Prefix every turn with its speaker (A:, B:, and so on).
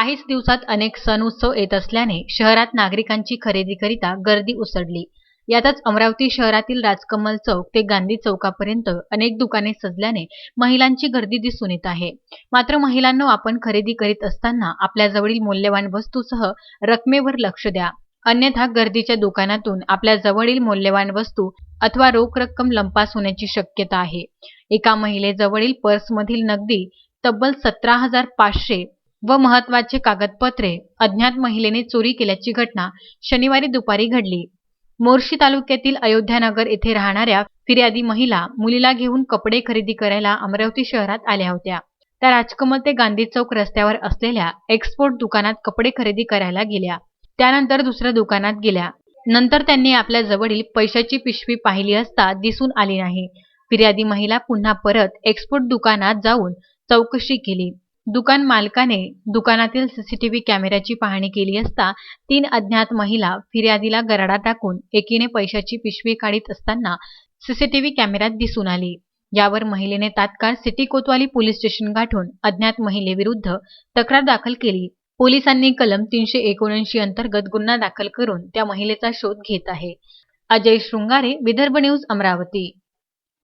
A: काहीच दिवसात अनेक सण उत्सव येत असल्याने शहरात नागरिकांची खरेदीकरिता गर्दी उसळली. यातच अमरावती शहरातील राजकमल चौक ते गांधी चौकापर्यंत अनेक दुकाने सजल्याने महिलांची गर्दी दिसून येत आहे. मात्र महिलांनो आपण खरेदी करीत असताना आपल्याजवळील मूल्यवान वस्तूसह रकमेवर लक्ष द्या. अन्यथा गर्दीच्या दुकानातून आपल्या जवळील मौल्यवान वस्तू अथवा रोख रक्कम लंपास होण्याची शक्यता आहे. एका महिलेजवळील पर्समधील नगदी तब्बल सतरा हजार पाचशे व महत्त्वाचे कागदपत्रे अज्ञात महिलेने चोरी केल्याची घटना शनिवारी दुपारी घडली. मोर्शी तालुक्यातील अयोध्यानगर येथे राहणाऱ्या फिर्यादी महिला मुलीला घेऊन कपडे खरेदी करायला अमरावती शहरात आल्या होत्या. त्या राजकमल ते गांधी चौक रस्त्यावर असलेल्या एक्सपोर्ट दुकानात कपडे खरेदी करायला गेल्या. त्यानंतर दुसऱ्या दुकानात गेल्या. नंतर त्यांनी आपल्या जवळील पैशाची पिशवी पाहिली असता दिसून आली नाही. फिर्यादी महिला पुन्हा परत एक्सपोर्ट दुकानात जाऊन चौकशी केली. दुकान मालकाने दुकानातील सीसीटीव्ही कॅमेऱ्याची पाहणी केली असता तीन अज्ञात महिला फिर्यादीला गराडा टाकून एकीने पैशाची पिशवी काढीत असताना सीसीटीव्ही कॅमेऱ्यात दिसून आली. यावर महिलेने तात्काळ सिटी कोतवाली पोलीस स्टेशन गाठून अज्ञात महिलेविरुद्ध तक्रार दाखल केली. पोलिसांनी कलम तीनशे एकोणऐंशी अंतर्गत गुन्हा दाखल करून त्या महिलेचा शोध घेत आहे. अजय शृंगारे विदर्भ न्यूज अमरावती.